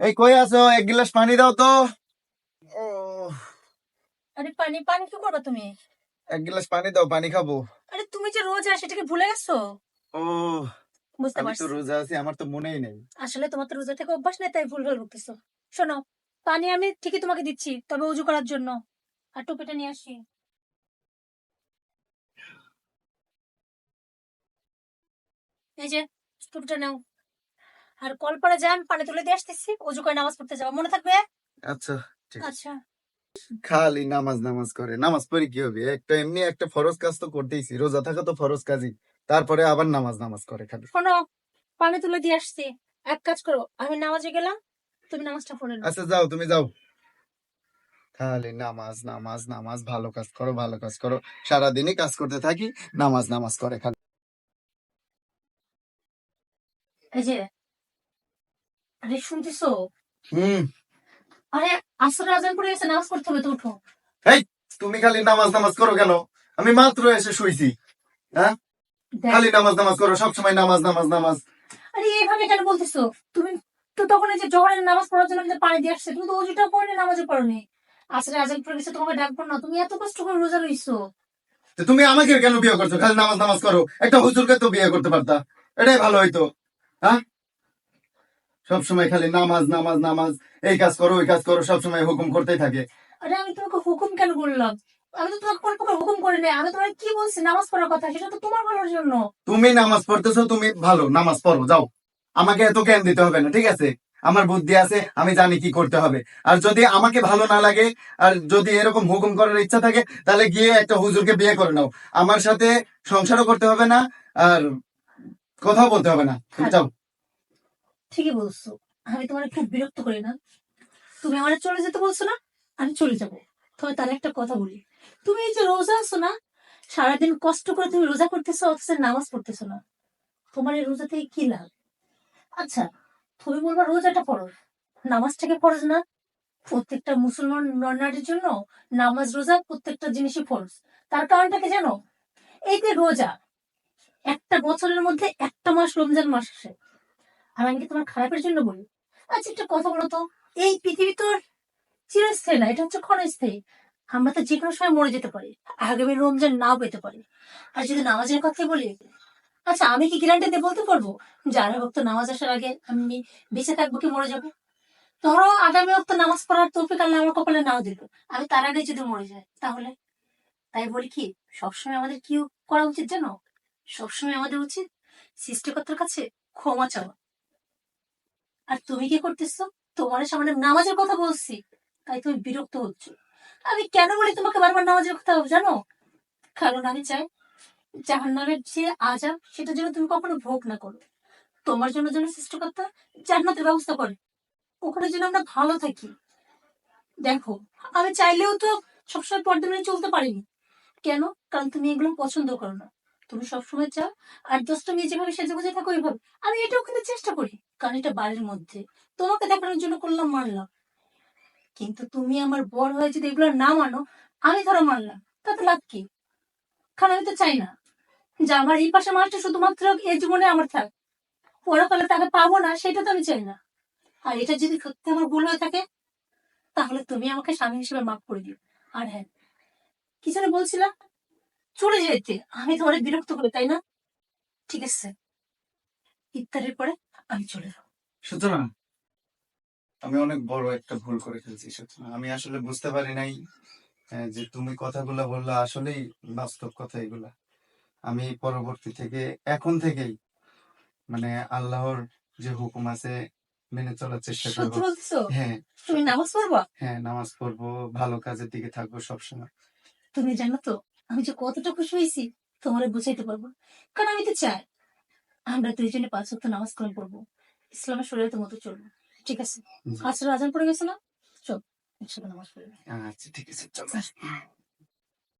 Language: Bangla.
এই কই আছো? এক গ্লাস পানি দাও তো। আরে পানি পানি কি করবে তুমি? এক গ্লাস পানি দাও পানি খাব। আরে তুমি যে রোজ আসে সেটাকে ভুলে গেছো? ও বুঝতে পারছি। তো রোজা আছি আমার তো মনেই নেই। আসলে তোমার তো রোজা থেকে অভ্যাস নেই তাই ভুল ভালো বলতেছো শোনো পানি আমি ঠিকই তোমাকে দিচ্ছি তবে উজু করার জন্য। আর টুপিটা নিয়ে আসি। এই যে টুপিটা নাও। আর কল পরে যান পানি তুলে দিয়ে আসতেছি উজু করে নামাজ পড়তে যাব। মনে থাকবে? আচ্ছা ঠিক আচ্ছা। খালি নামাজ নামাজ করে। নামাজ পড়ে কি হবে? একটা এমনি একটা ফরজ কাজ তো করতেইছি রোজা থাকা তো ফরজ কাজই। তারপরে আবার নামাজ নামাজ করে খালি। শোনো পানি তুলে দিয়ে আসছি। এক কাজ করো আমি নামাজে গেলাম তুমি নামাজটা পড়ে নাও। আচ্ছা যাও তুমি যাও। খালি নামাজ নামাজ নামাজ ভালো কাজ করো ভালো কাজ করো। সারাদিনই কাজ করতে থাকি নামাজ নামাজ করে খালি। এই যে আরে শুনতেছো? হুম। আরে আসর আজান পড়ে গেছে নামাজ পড়তে হবে তো উঠো। তুমি খালি নামাজ নামাজ করো কেন? আমি মাত্র এসে শুইছি হ্যাঁ? দেখ, খালি নামাজ নামাজ করো সবসময় নামাজ নামাজ নামাজ। আরে এইভাবে কেন বলতেছো? তুমি তো তখন এই যে জোহরের নামাজ পড়ার জন্য আমাদের পানি দিয়ে আসছে তুমি তো ওজুটা পড়ে নামাজও পড়নি। আসলে আজান পড়ে গেছে তোমাকে ডাকবো না তুমি এত কষ্ট করে রোজা রইছো। তো তুমি আমাকে কেন বিয়ে করছ? খালি নামাজ নামাজ করো। একটা হুজুরকে তো বিয়ে করতে পারতা। এটাই ভালো হইতো হ্যাঁ? সবসময় খালি নামাজ নামাজ নামাজ। এই কাজ করো ওই কাজ করো সবসময় হুকুম করতেই থাকে। আরে আমি তোমাকে হুকুম কেন করলাম? আমি তো তোমাকে কোনো প্রকার হুকুম করি নাই। আমি তোমাকে কি বলছি? নামাজ পড়ার কথা সেটা তো তোমার ভালোর জন্য। তুমি নামাজ পড়তেছো তুমি ভালো। নামাজ পড়ো যাও। আমাকে এত জ্ঞান দিতে হবে না ঠিক আছে? আমার বুদ্ধি আছে আমি জানি কি করতে হবে। আর যদি আমাকে ভালো না লাগে আর যদি এরকম হুকুম করার ইচ্ছা থাকে তাহলে গিয়ে একটা হুজুরকে বিয়ে করে নাও। আমার সাথে সংসারও করতে হবে না আর কথাও বলতে হবে না। যাও। ঠিকই বলছো। আমি তোমার খুব বিরক্ত করি না। তুমি আমার চলে যেতে বলছো না, আমি চলে যাব। তবে তার একটা কথা বলি। তুমি এই যে রোজা আছো না, সারাদিন কষ্ট করে তুমি রোজা করতেছো, অথচ নামাজ পড়তেছো না। তোমার এই রোজা থেকে কি লাভ? আচ্ছা তুমি বলবা রোজাটা ফরজ নামাজটাকে ফরজ না? প্রত্যেকটা মুসলমান নরনারীর জন্য নামাজ রোজা প্রত্যেকটা জিনিসই ফরজ। তার কারণটাকে জানো? এই যে রোজা, একটা বছরের মধ্যে একটা মাস রমজান মাস আসে। আর আমি কি তোমার খারাপের জন্য বলি? আচ্ছা একটা কথা বলো তো। এই পৃথিবী তো আর চিরস্থায়ী না, এটা হচ্ছে ক্ষণস্থায়ী। আমরা তো যে কোনো সময় মরে যেতে পারি, আগামী রমজান নাও পেতে পারি। আর যদি নামাজের কথাই বলি আচ্ছা আমি কি গ্যারান্টি দিয়ে বলতে পারব? যারা ভক্ত নামাজ আসার আগে আমি বেঁচে থাকব কি মরে যাব? ধরো, আগামী অক্ত নামাজ পড়ার তৌফিক আল্লাহ আমার কপালে নাও দিল। আমি তার আগে যদি মরে যাই, তাহলে? তাই বলি কি, সবসময় আমাদের কি করা উচিত জানো? সবসময় আমাদের উচিত সৃষ্টিকর্তার কাছে ক্ষমা চাওয়া। আর তুমি কি করতেছো? তোমার সামনে নামাজের কথা বলছি, তাই তুমি বিরক্ত হচ্ছ। আমি কেন বলি তোমাকে বারবার নামাজের কথা, জানো? কারণ আমি চাই জাহান্নামের যে আজাব সেটা যেন তুমি কখনো ভোগ না করো। তোমার জন্য যেন সৃষ্টিকর্তা জান্নাতের ব্যবস্থা করে। ওখানে যেন আমরা ভালো থাকি। দেখো, আমি চাইলেও তো সবসময় পর্দা মেনে চলতে পারিনি। কেন? কারণ তুমি এগুলো পছন্দ করো না। তুমি সবসময় চাও, আর দশটা মেয়ে যেভাবে সেজে গুজে থাকো, ওইভাবে। আমি এটাও কিন্তু চেষ্টা করি। কারণ এটা বাড়ির মধ্যে। তোমাকে দেখানোর জন্য করলাম, মানলাম। কিন্তু তুমি আমার বড় হয়ে যদি এগুলো না মানো, আমি ধরো মানলাম। তাতে লাভ কি? কারণ আমি তো চাই না যে আমার এই পাশে মানুষটা শুধুমাত্র এই জীবনে আমার থাক। পরকালে তাকে পাবো না, সেটা তো আমি চাই না। আর এটা যদি সত্যি আমার ভুল হয়ে থাকে, তাহলে তুমি আমাকে স্বামী হিসেবে মাফ করে দিও। আর হ্যাঁ কি যেন বলছিলাম চলে যেতে। আমি তোমার বিরক্ত করি, তাই না? ঠিক আছে। ইফতারের পরে আমি চলে যাব। সুতরাং আমি অনেক বড় একটা ভুল করে ফেলছি সুতরাং আমি আসলে বুঝতে পারি নাই যে তুমি কথাগুলো বললা আসলেই বাস্তব কথা এগুলা। আমি পরবর্তী থেকে এখন থেকেই মানে আল্লাহর যে হুকুম আছে মেনে চলার চেষ্টা করব। হ্যাঁ। তুমি নামাজ পড়বা? হ্যাঁ নামাজ পড়ব ভালো কাজের দিকে থাকব সবসময়। তুমি জানো তো আমি যে কতটা খুশি হয়েছি তোমার বুঝাইতে পারব। কারণ আমি তো চাই আমরা দুইজনে পাঁচ ওয়াক্ত নামাজ কলম পড়ব ইসলামের শরীয়তের মতো চলবো। ঠিক আছে? আচ্ছা আজান পড়ে গেছে না? চল একসাথে নামাজ পড়বে আচ্ছা ঠিক আছে চলো।